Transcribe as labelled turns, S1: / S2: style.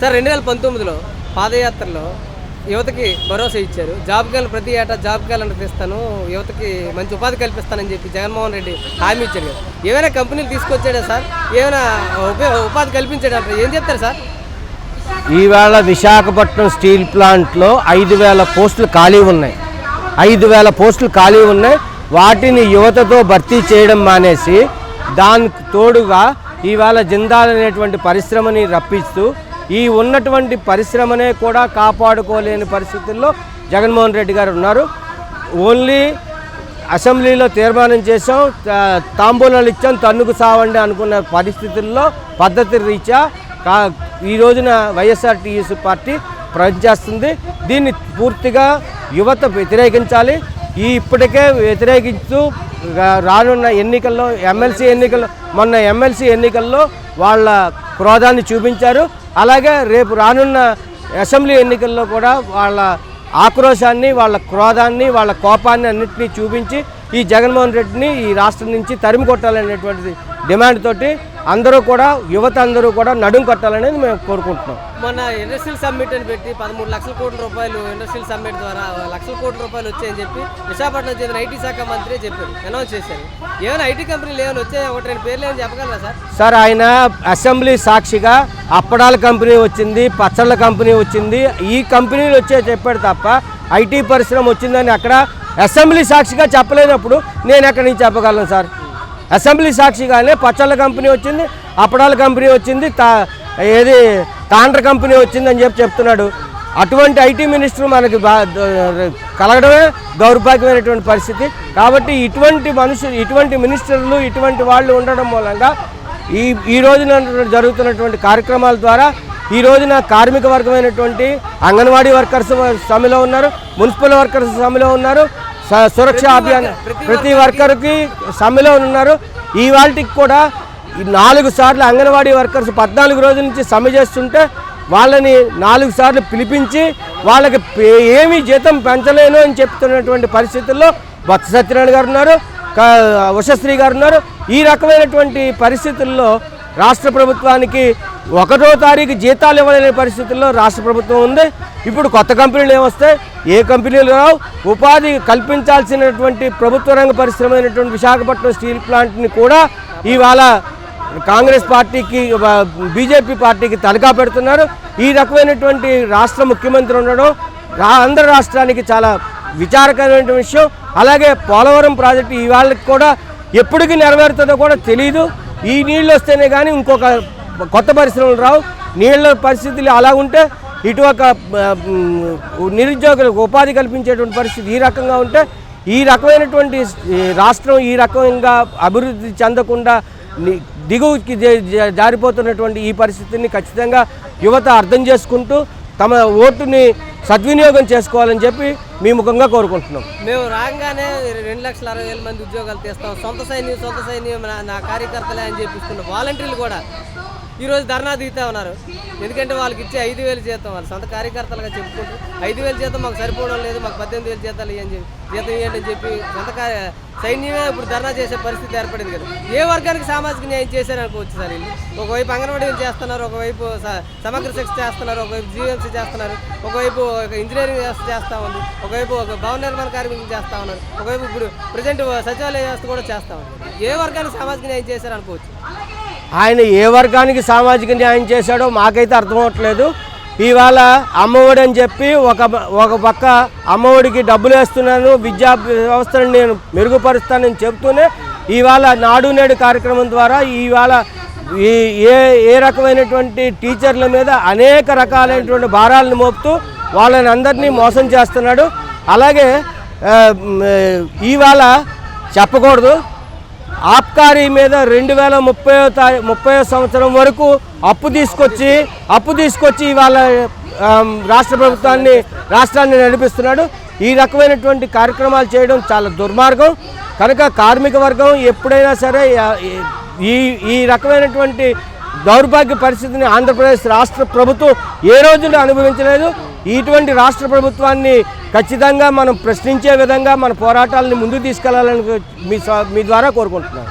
S1: Sir రెండు వేల పంతొమ్మిదిలో పాదయాత్రలో యువతకి భరోసా ఇచ్చారు. జాబ్ క్యాలెండర్ ప్రతి ఏటా జాబ్ క్యాలెండర్ తెస్తాను యువతకి మంచి ఉపాధి కల్పిస్తానని చెప్పి జగన్మోహన్ రెడ్డి హామీ ఇచ్చాడు ఏమైనా కంపెనీలు తీసుకొచ్చాడా సార్? ఏమైనా ఉపాధి కల్పించాడు అంటారు ఏం చెప్తారు సార్?
S2: ఈవేళ విశాఖపట్నం స్టీల్ ప్లాంట్లో ఐదు వేల పోస్టులు ఖాళీ ఉన్నాయి. ఐదు వేల పోస్టులు ఖాళీ ఉన్నాయి. వాటిని యువతతో భర్తీ చేయడం మానేసి దానికి తోడుగా ఈవేళ జిందాల్ అనేటువంటి పరిశ్రమని రప్పిస్తూ ఈ ఉన్నటువంటి పరిశ్రమనే కూడా కాపాడుకోలేని పరిస్థితుల్లో జగన్మోహన్ రెడ్డి గారు ఉన్నారు. ఓన్లీ అసెంబ్లీలో తీర్మానం చేసాం తాంబూలాలు ఇచ్చాం తన్నుకు సావండి అనుకున్న పరిస్థితుల్లో పద్ధతి రీత్యా కా ఈ రోజున వైఎస్ఆర్టీఎస్ పార్టీ పనిచేస్తుంది దీన్ని పూర్తిగా యువత వ్యతిరేకించాలి. ఈ ఇప్పటికే వ్యతిరేకిస్తూ రానున్న ఎన్నికల్లో ఎమ్మెల్సీ ఎన్నికల్లో మొన్న ఎమ్మెల్సీ ఎన్నికల్లో వాళ్ళ క్రోధాన్ని చూపించారు. అలాగే రేపు రానున్న అసెంబ్లీ ఎన్నికల్లో కూడా వాళ్ళ ఆక్రోశాన్ని వాళ్ళ క్రోధాన్ని వాళ్ళ కోపాన్ని అన్నింటినీ చూపించి ఈ జగన్మోహన్ రెడ్డిని ఈ రాష్ట్రం నుంచి తరిమి కొట్టాలనేటువంటి డిమాండ్ తోటి అందరూ కూడా యువత అందరూ కూడా నడుం కొట్టాలనేది మేము కోరుకుంటున్నాం.
S1: మొన్న ఇండస్ట్రియల్ సమ్మిట్ అని పెట్టి పదమూడు లక్షల కోట్ల రూపాయలు ఇండస్ట్రియల్ సమ్మిట్ ద్వారా లక్షల కోట్ల రూపాయలు వచ్చాయని చెప్పి విశాఖపట్నం చెందిన ఐటీ శాఖ మంత్రి చెప్పారు అనౌన్స్ చేశారు. ఏమైనా ఐటీ కంపెనీలు ఏమైనా వచ్చాయా? ఒకటి రెండు పేర్లు ఏమైనా చెప్పగలరా సార్?
S2: సార్ ఆయన అసెంబ్లీ సాక్షిగా అప్పడాల కంపెనీ వచ్చింది పచ్చళ్ళ కంపెనీ వచ్చింది. ఈ కంపెనీలు వచ్చే చెప్పాడు తప్ప ఐటీ పరిశ్రమ వచ్చిందని అక్కడ అసెంబ్లీ సాక్షిగా చెప్పలేనప్పుడు నేను ఎక్కడి నుంచి చెప్పగలను సార్? అసెంబ్లీ సాక్షిగానే పచ్చళ్ళ కంపెనీ వచ్చింది అప్పడాల కంపెనీ వచ్చింది తా ఏది తాండ్ర కంపెనీ వచ్చింది అని చెప్పి చెప్తున్నాడు. అటువంటి ఐటీ మినిస్టర్ మనకి బా కలగడమే దౌర్భాగ్యమైనటువంటి పరిస్థితి. కాబట్టి ఇటువంటి మనుషులు ఇటువంటి మినిస్టర్లు ఇటువంటి వాళ్ళు ఉండడం మూలంగా ఈ ఈ రోజున జరుగుతున్నటువంటి కార్యక్రమాల ద్వారా ఈ రోజున కార్మిక వర్గమైనటువంటి అంగన్వాడీ వర్కర్స్ సమ్మెలో ఉన్నారు మున్సిపల్ వర్కర్స్ సమ్మెలో ఉన్నారు సురక్ష అభియాన్ ప్రతి వర్కర్కి సమ్మెలో ఉన్నారు. ఈ వాళ్ళకి కూడా నాలుగు సార్లు అంగన్వాడీ వర్కర్స్ పద్నాలుగు రోజుల నుంచి సమ్మె చేస్తుంటే వాళ్ళని నాలుగు సార్లు పిలిపించి వాళ్ళకి ఏమీ జీతం పెంచలేను అని చెప్తున్నటువంటి పరిస్థితుల్లో బొత్స సత్యనారాయణ గారు ఉన్నారు. ఉషశ్రీ గారు ఉన్నారు. ఈ రకమైనటువంటి పరిస్థితుల్లో రాష్ట్ర ప్రభుత్వానికి ఒకటో తారీఖు జీతాలు ఇవ్వలేని పరిస్థితుల్లో రాష్ట్ర ప్రభుత్వం ఉంది. ఇప్పుడు కొత్త కంపెనీలు ఏమొస్తాయి? ఏ కంపెనీలు రావు ఉపాధి కల్పించాల్సినటువంటి ప్రభుత్వ రంగ పరిశ్రమ అయినటువంటి విశాఖపట్నం స్టీల్ ప్లాంట్ని కూడా ఇవాళ కాంగ్రెస్ పార్టీకి బీజేపీ పార్టీకి తలకా పెడుతున్నారు. ఈ రకమైనటువంటి రాష్ట్ర ముఖ్యమంత్రి ఉండడం ఆంధ్ర రాష్ట్రానికి చాలా విచారకరమైన విషయం. అలాగే పోలవరం ప్రాజెక్టు ఇవాళకి కూడా ఎప్పటికి నెరవేరుతుందో కూడా తెలియదు ఈ నీళ్ళు వస్తేనే కానీ ఇంకొక కొత్త పరిశ్రమలు రావు. నీళ్ళ పరిస్థితులు అలా ఉంటే ఇటు ఒక నిరుద్యోగులకు ఉపాధి కల్పించేటువంటి పరిస్థితి ఈ రకంగా ఉంటే ఈ రకమైనటువంటి రాష్ట్రం ఈ రకంగా అభివృద్ధి చెందకుండా దిగువకి జారిపోతున్నటువంటి ఈ పరిస్థితిని ఖచ్చితంగా యువత అర్థం చేసుకుంటూ తమ ఓటుని సద్వినియోగం చేసుకోవాలని చెప్పి మీ ముఖంగా కోరుకుంటున్నాం.
S1: మేము రాగానే రెండు లక్షల అరవై వేల మంది ఉద్యోగాలు తీస్తాం. సొంత సైన్యం సొంత సైన్యం నా- నా కార్యకర్తలే అని చెప్పిస్తున్న వాలంటీర్లు కూడా ఈరోజు ధర్నా దిగుతా ఉన్నారు. ఎందుకంటే వాళ్ళకి ఇచ్చే ఐదు వేలు జీతం వాళ్ళు. సొంత కార్యకర్తలుగా చెప్పుకుంటూ ఐదు వేలు జీతం మాకు సరిపోవడం లేదు మాకు పద్దెనిమిది వేలు జీతాలు ఇవ్వని చెప్పి జీతం ఇవ్వండి అని చెప్పి సొంత సైన్యమే ఇప్పుడు ధర్నా చేసే పరిస్థితి ఏర్పడింది కదా. ఏ వర్గానికి సామాజిక న్యాయం చేశారనుకోవచ్చు సార్ వీళ్ళు. ఒకవైపు అంగన్వాడీ చేస్తున్నారు ఒకవైపు స- సమగ్ర శిక్ష చేస్తున్నారు ఒకవైపు జీఎంసీ చేస్తున్నారు ఒకవైపు ఒక ఇంజనీరింగ్ వ్యవస్థ చేస్తా ఉంది ఒకవైపు ఒక భవన నిర్మాణ కార్మికులు చేస్తా ఉన్నారు ఒకవైపు ఇప్పుడు ప్రజెంట్ సచివాలయ వ్యవస్థ కూడా చేస్తా ఉన్నారు ఏ వర్గానికి సామాజిక న్యాయం చేశారనుకోవచ్చు
S2: ఆయన ఏ వర్గానికి సామాజిక న్యాయం చేశాడో మాకైతే అర్థం అవట్లేదు ఇవాళ అమ్మఒడి అని చెప్పి ఒక ఒక పక్క అమ్మఒడికి డబ్బులు వేస్తున్నాను విద్యా వ్యవస్థను నేను మెరుగుపరుస్తానని చెప్తూనే ఇవాళ నాడు నేడు కార్యక్రమం ద్వారా ఇవాళ ఈ ఏ ఏ రకమైనటువంటి టీచర్ల మీద అనేక రకాలైనటువంటి భారాలను మోపుతూ వాళ్ళని అందరినీ మోసం చేస్తున్నాడు. అలాగే ఇవాళ చెప్పకూడదు. ఆబ్కారీ మీద రెండు వేల ముప్పై ముప్పై సంవత్సరం వరకు అప్పు తీసుకొచ్చి అప్పు తీసుకొచ్చి ఇవాళ రాష్ట్ర ప్రభుత్వాన్ని రాష్ట్రాన్ని నడిపిస్తున్నాడు. ఈ రకమైనటువంటి కార్యక్రమాలు చేయడం చాలా దుర్మార్గం. కనుక కార్మిక వర్గం ఎప్పుడైనా సరే ఈ ఈ రకమైనటువంటి దౌర్భాగ్య పరిస్థితిని ఆంధ్రప్రదేశ్ రాష్ట్ర ప్రభుత్వం ఏ రోజున అనుభవించలేదు? ఇటువంటి రాష్ట్ర ప్రభుత్వాన్ని ఖచ్చితంగా మనం ప్రశ్నించే విధంగా మన పోరాటాలని ముందుకు తీసుకెళ్ళాలని మీ మీ ద్వారా కోరుకుంటున్నాను.